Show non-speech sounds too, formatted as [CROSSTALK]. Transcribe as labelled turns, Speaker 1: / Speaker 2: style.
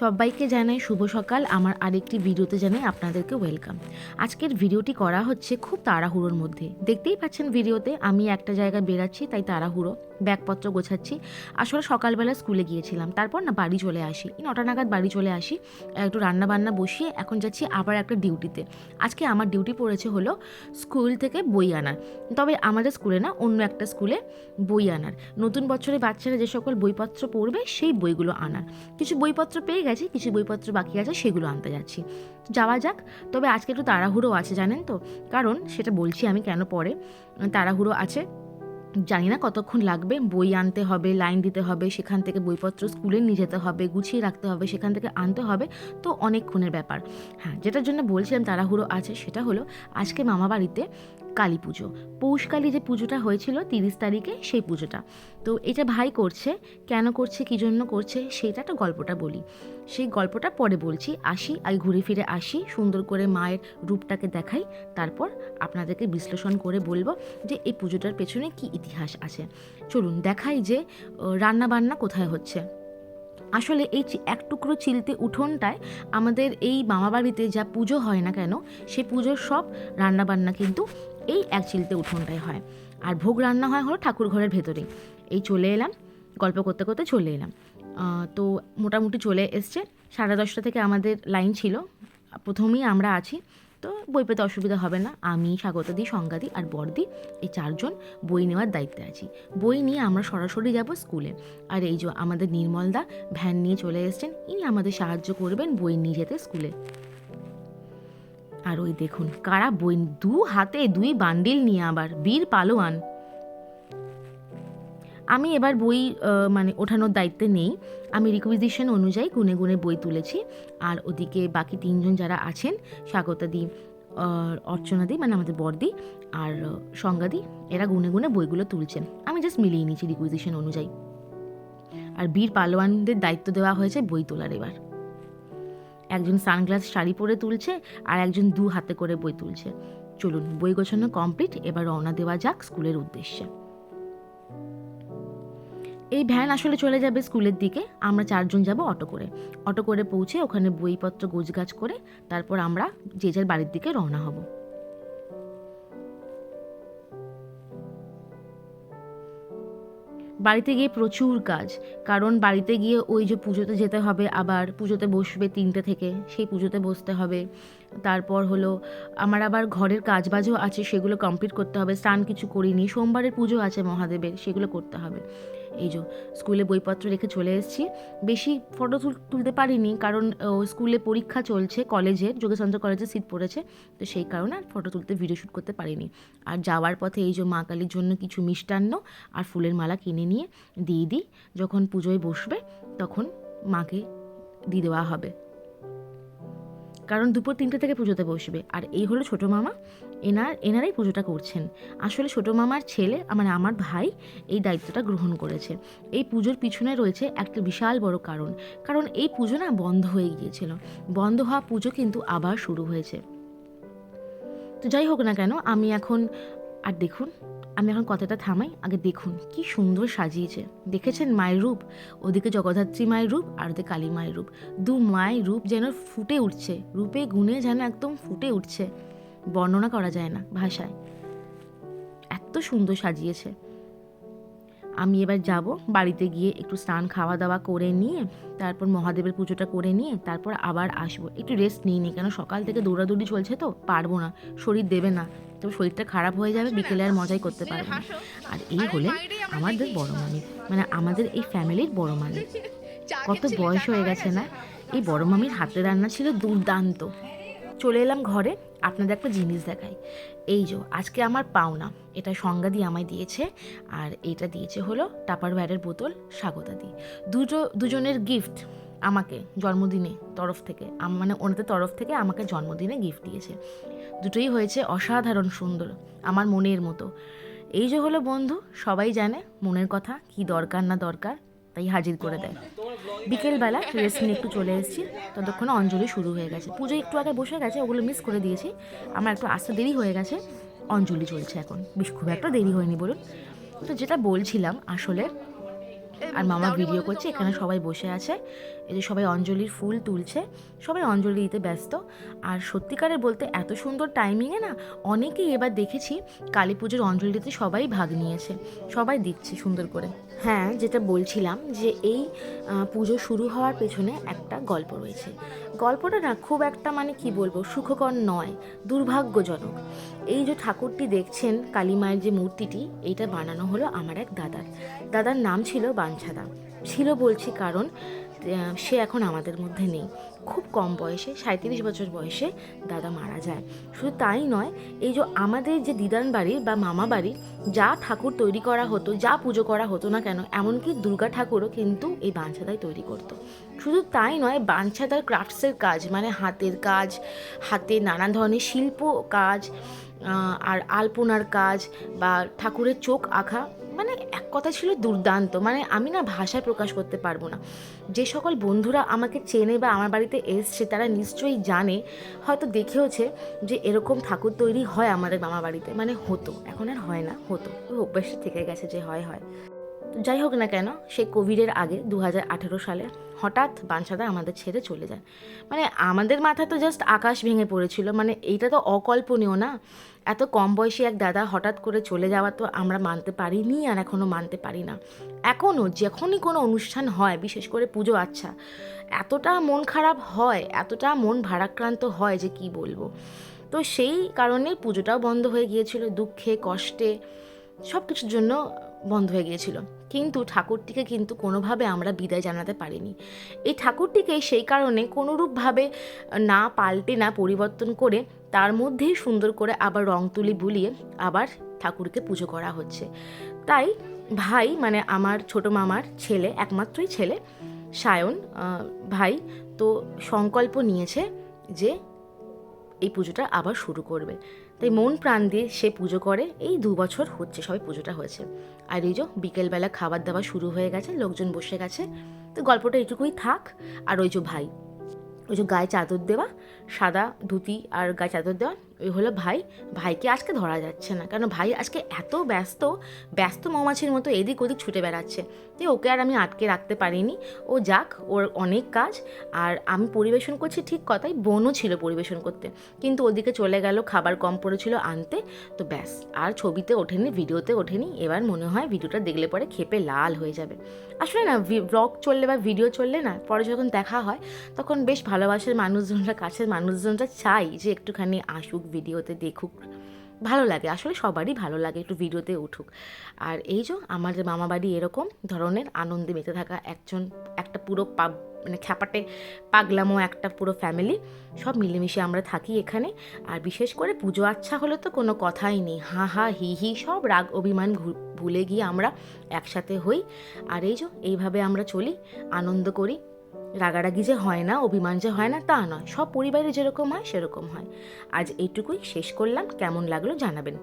Speaker 1: সবাইকে জানাই শুভ সকাল। আমার আরেকটি ভিডিওতে জানাই আপনাদেরকে ওয়েলকাম। আজকের ভিডিওটি করা হচ্ছে খুব তাড়াহুড়োর মধ্যে। দেখতেই পাচ্ছেন ভিডিওতে, আমি একটা জায়গায় বেরাচ্ছি তাই তাড়াহুড়ো। ব্যাগপত্র গোছাচ্ছি। আসলে সকালবেলা স্কুলে গিয়েছিলাম। তারপর না বাড়ি চলে আসি। নটা নাগাদ বাড়ি চলে আসি। একটু রান্না বান্না বসিয়ে এখন যাচ্ছি আবার একটা ডিউটিতে। আজকে আমার ডিউটি পড়েছে হলো স্কুল থেকে বই আনার। তবে আমাদের স্কুলে না অন্য একটা স্কুলে বই আনার। নতুন বছরে বাচ্চারা যে সকল বইপত্র পড়বে সেই বইগুলো আনার। কিছু বইপত্র পেয়ে গেছি, কিছু বইপত্র বাকি আছে, সেগুলো আনতে যাচ্ছি। যাওয়া যাক, তবে আজকে একটু তাড়াহুড়ো আছে জানেন তো? কারণ সেটা বলছি আমি কেন পরে। তাড়াহুড়ো আছে। জানি না কতক্ষণ লাগবে, বই আনতে হবে, লাইন দিতে হবে, সেখান থেকে বইপত্র স্কুলে নিয়ে যেতে হবে, গুছিয়ে রাখতে হবে, সেখান থেকে আনতে হবে, তো অনেকক্ষণের ব্যাপার। হ্যাঁ যেটার জন্য বলছিলাম তাড়াহুড়ো আছে সেটা হলো, আজকে মামা বাড়িতে কালী পুজো। পৌষকালী যে পুজোটা হয়েছিল তিরিশ তারিখে সেই পুজোটা। তো এটা ভাই করছে, কেন করছে, কী জন্য করছে, সেটা একটা গল্পটা বলি। সেই গল্পটা পরে বলছি। আসি আগে ঘুরে ফিরে আসি, সুন্দর করে মায়ের রূপটাকে দেখাই, তারপর আপনাদেরকে বিশ্লেষণ করে বলব যে এই পুজোটার পেছনে কি ইতিহাস আছে। চলুন দেখাই যে রান্না বান্না কোথায় হচ্ছে। আসলে এই এক টুকরো চিলতে উঠোনটায় আমাদের এই মামাবাড়িতে যা পুজো হয় না কেন, সে পুজোর সব রান্নাবান্না কিন্তু এই এক চিলতে উঠোনটায় হয়। আর ভোগ রান্না হয় হলো ঠাকুর ঘরের ভেতরেই। এই চলে এলাম, গল্প করতে করতে চলে এলাম। তো মোটামুটি চলে এসছে। সাড়ে দশটা থেকে আমাদের লাইন ছিল। প্রথমেই আমরা আছি। তো বই পেতে অসুবিধা হবে না। আমি, স্বাগতদি, সংগাদি আর বর্দি এই চারজন বই নেওয়ার দায়িত্বে আছি। বই নিয়ে আমরা সরাসরি যাব স্কুলে। আর এই যে আমাদের নির্মলদা ভ্যান নিয়ে চলে এসছেন, ইনি আমাদের সাহায্য করবেন বই নিয়ে যেতে স্কুলে। আর ওই দেখুন, কারা বই দু হাতে দুই বান্ডিল নিয়ে আবার বীর পালোয়ান। আমি এবার বই মানে ওঠানোর দায়িত্বে নেই। আমি রিকুইজিশন অনুযায়ী গুনে গুনে বই তুলেছি। আর ওদিকে বাকি তিনজন যারা আছেন, স্বাগতাদি অর্চনাদি মানে আমাদের বর্দি আর সংজ্ঞাদি এরা গুনে গুনে বইগুলো তুলছেন। আমি জাস্ট মিলিয়ে নিয়েছি রিকুইজিশন অনুযায়ী। আর বীর পালোয়ানদের দায়িত্ব দেওয়া হয়েছে বই তোলার এবার। একজন সানগ্লাস শাড়ি পরে তুলছে আর একজন দু হাতে করে বই তুলছে। চলুন, বই গোছানো কমপ্লিট এবার রওনা দেওয়া যাক স্কুলের উদ্দেশ্যে। এই ভ্যান আসলে চলে যাবে স্কুলের দিকে। আমরা চারজন যাব অটো করে। অটো করে পৌঁছে ওখানে বইপত্র, গোছগাছ করে তারপর আমরা যে যার বাড়ির দিকে রওনা হব। বাড়িতে গিয়ে প্রচুর কাজ। কারণ বাড়িতে গিয়ে ওই যে পুজোতে যেতে হবে, আবার পুজোতে বসবে তিনটে থেকে, সেই পুজোতে বসতে হবে। তারপর হলো, আমার আবার ঘরের কাজবাজও আছে, সেগুলো কমপ্লিট করতে হবে। স্নান কিছু করিনি, সোমবারের পুজো আছে মহাদেবের, সেগুলো করতে হবে। এই যে স্কুলে বইপত্র রেখে চলে এসেছি। বেশি ফটো তুলতে পারিনি কারণ স্কুলে পরীক্ষা চলছে কলেজে, যোগেশচন্দ্র কলেজে সিট পড়েছে। তো সেই কারণে আর ফটো তুলতে ভিডিও শ্যুট করতে পারিনি। আর যাওয়ার পথে এই যে মা কালীর জন্য কিছু মিষ্টান্ন আর ফুলের মালা কিনে নিয়ে দিয়ে দিই যখন পুজোয় বসবে তখন মাকে দিয়ে দেওয়া হবে। কারণ দুপুর তিনটে থেকে পুজোতে বসবে। আর এই হলো ছোটো মামা। এনার, এনারাই পুজোটা করছেন। আসলে ছোটো মামার ছেলে মানে আমার ভাই, এই দায়িত্বটা গ্রহণ করেছে। এই পুজোর পিছনে রয়েছে একটা বিশাল বড় কারণ। কারণ এই পুজো না বন্ধ হয়ে গিয়েছিল। বন্ধ হওয়া পুজো কিন্তু আবার শুরু হয়েছে। তো যাই হোক না কেন, আমি এখন, আর দেখুন আমি এখন কথাটা থামাই, আগে দেখুন কি সুন্দর সাজিয়েছে। দেখেছেন মায়ের রূপ? ওদিকে জগদ্ধাত্রী মায়ের রূপ আর ওদিকে কালী মায়ের রূপ। দু মায়ের রূপ যেন ফুটে উঠছে, রূপে গুণে যেন একদম ফুটে উঠছে। বর্ণনা করা যায় না ভাষায়। এত সুন্দর সাজিয়েছে। আমি এবার যাব বাড়িতে গিয়ে একটু স্নান খাওয়া দাওয়া করে নিয়ে, তারপর মহাদেবের পুজোটা করে নিয়ে, তারপর আবার আসব। একটু রেস্ট নিই নি কেন? সকাল থেকে দৌড়াদৌড়ি চলছে তো, পারব না। শরীর দেবে না। তো শরীরটা খারাপ হয়ে যাবে বিকেলে আর মজাই করতে পারবে আর এই হলে আমাদের বড় মামি মানে আমাদের এই ফ্যামিলির বড় মামি। [LAUGHS] কত বয়স হয়ে গেছে না? এই বড় মামির হাতে রান্না ছিল দুর্দান্ত। চলে এলাম ঘরে আপনাদের একটা জিনিস দেখাই। এই যে আজকে আমার পাওনা এটা সংজ্ঞা দিয়ে আমায় দিয়েছে আর এটা দিয়েছে হলো টাপার ওয়্যারের বোতল স্বাগতা দি দুটো দুজনের গিফট আমাকে জন্মদিনে তরফ থেকে মানে ওনাদের তরফ থেকে আমাকে জন্মদিনে গিফট দিয়েছে। দুটোই হয়েছে অসাধারণ সুন্দর, আমার মনের মতো। এই যে হলো বন্ধু, সবাই জানে মনের কথা, কি দরকার না দরকার, তাই হাজির করে দেয়। বিকেলবেলা রেস্ট নিয়ে একটু চলে এসেছি, ততক্ষণে অঞ্জলি শুরু হয়ে গেছে। পুজো একটু আগে বসে গেছে, ওগুলো মিস করে দিয়েছি। আমার একটু আসতে দেরি হয়ে গেছে, অঞ্জলি চলছে এখন, বেশ খুব একটা দেরি হয়নি বলুন। তো যেটা বলছিলাম আসলে আর মামা ভিডিও করছে এখানে সবাই বসে আছে। এই যে সবাই অঞ্জলির ফুল তুলছে সবাই অঞ্জলি দিতে ব্যস্ত। আর সত্যিকারের বলতে এত সুন্দর টাইমিংয়ে না অনেকেই এবার দেখেছি কালী পুজোর অঞ্জলি দিতে সবাই ভাগ নিয়েছে সবাই দিচ্ছে সুন্দর করে। হ্যাঁ যেটা বলছিলাম যে এই পুজো শুরু হওয়ার পেছনে একটা গল্প রয়েছে। গল্পটা না খুব একটা মানে কি বলব, সুখকর নয়, দুর্ভাগ্যজনক। এই যে ঠাকুরটি দেখছেন কালী মায়ের যে মূর্তিটি, এইটা বানানো হলো আমার এক দাদার। দাদার নাম ছিল বাঞ্ছাদা। ছিল বলছি কারণ সে এখন আমাদের মধ্যে নেই। খুব কম বয়সে সাঁত্রিশ বছর বয়সে দাদা মারা যায়। শুধু তাই নয়, এই যে আমাদের যে দিদান বাড়ির বা মামা বাড়ি, যা ঠাকুর তৈরি করা হতো, যা পুজো করা হতো না কেন, এমনকি দুর্গা ঠাকুরও কিন্তু এই বাঞ্ছাদাই তৈরি করতো। শুধু তাই নয়, বাঞ্ছাদার ক্রাফটসের কাজ মানে হাতের কাজ, হাতে নানান ধরনের শিল্প কাজ আর আলপনার কাজ বা ঠাকুরের চোখ আঁকা মানে কথা ছিল দুর্দান্ত। মানে আমি না ভাষায় প্রকাশ করতে পারব না। যে সকল বন্ধুরা আমাকে চেনে বা আমার বাড়িতে এসছে, তারা নিশ্চয়ই জানে, হয়তো দেখেওছে যে এরকম ঠাকুর তৈরি হয় আমাদের মামা বাড়িতে। মানে হতো, এখন আর হয় না, হতো। ওই অভ্যাসটা থেকে গেছে যে হয় হয়। যাই হোক না কেন, সেই কোভিডের আগে দু হাজার আঠেরো সালে হঠাৎ বাঞ্ছাদা আমাদের ছেড়ে চলে যায়। মানে আমাদের মাথা তো জাস্ট আকাশ ভেঙে পড়েছিল মানে এইটা তো অকল্পনীয় না? এত কম বয়সী এক দাদা হঠাৎ করে চলে যাওয়া তো আমরা মানতে পারিনি আর এখনও মানতে পারি না। এখনও যখনই কোনো অনুষ্ঠান হয়, বিশেষ করে পুজো আচ্ছা এতটা মন খারাপ হয়, এতটা মন ভারাক্রান্ত হয় যে কি বলব? তো সেই কারণে পুজোটাও বন্ধ হয়ে গিয়েছিল, দুঃখে, কষ্টে সব কিছুর জন্য বন্ধ হয়ে গিয়েছিল। কিন্তু ঠাকুরটিকে কিন্তু কোনোভাবে আমরা বিদায় জানাতে পারিনি। এই ঠাকুরটিকে সেই কারণে কোনোরূপভাবে না পাল্টে, না পরিবর্তন করে তার মধ্যেই সুন্দর করে আবার রং তুলি বুলিয়ে আবার ঠাকুরকে পুজো করা হচ্ছে। তাই ভাই মানে আমার ছোট মামার ছেলে, একমাত্রই ছেলে, সায়ন ভাই তো সংকল্প নিয়েছে যে এই পুজোটা আবার শুরু করবে। তাই মন প্রাণ দিয়ে সে পুজো করে। এই দু বছর হচ্ছে সবাই পুজোটা হয়েছে। আর এই যে বিকেলবেলা খাবার দাবার শুরু হয়ে গেছে, লোকজন বসে গেছে। তো গল্পটা এইটুকুই থাক। আর ওই যে ভাই ওই যে গায়ে চাদর দেওয়া, সাদা ধুতি আর গায়ে চাদর দেওয়া, ওই হলো ভাই। ভাইকে আজকে ধরা যাচ্ছে না, কারণ ভাই আজকে এত ব্যস্ত ব্যস্ত মৌমাছির মতো এদিক ওদিক ছুটে বেড়াচ্ছে। তাই ওকে আর আমি আটকে রাখতে পারিনি। ও যাক, ওর অনেক কাজ। আর আমি পরিবেশন করছি ঠিক কথাই, বোনও ছিল পরিবেশন করতে। কিন্তু ওদিকে চলে গেল, খাবার কম পড়েছিল আনতে। তো ব্যাস, আর ছবিতে ওঠেনি, ভিডিওতে ওঠেনি। এবার মনে হয় ভিডিওটা দেখলে পরে খেপে লাল হয়ে যাবে। আসলে না ব্লগ চললে বা ভিডিও চললে না, পরে যখন দেখা হয়, তখন বেশ ভালোবাসার মানুষজনরা, কাছের মানুষজনরা চাই যে একটুখানি আসুক, ভিডিওতে দেখুক। ভালো লাগে, আসলে সবারই ভালো লাগে একটু ভিডিওতে উঠুক। আর এই যে আমাদের মামা বাড়ি এরকম ধরনের আনন্দে মেতে থাকা একজন, একটা পুরো পাব মানে খ্যাপাটে পাগলামো একটা পুরো ফ্যামিলি সব মিলেমিশে আমরা থাকি এখানে। আর বিশেষ করে পুজো আচ্ছা হলে তো কোনো কথাই নেই। হা হা, হি হি, সব রাগ, অভিমান ভুলে গিয়ে আমরা একসাথে হই। আর এই যে এইভাবে আমরা চলি, আনন্দ করি। রাগারাগি যে হয় না, অভিমান যে হয় না, তা নয়। সব পরিবারে যেরকম হয়, সেরকম হয়। আজ এইটুকুই। শেষ করলাম। কেমন লাগল জানাবেন।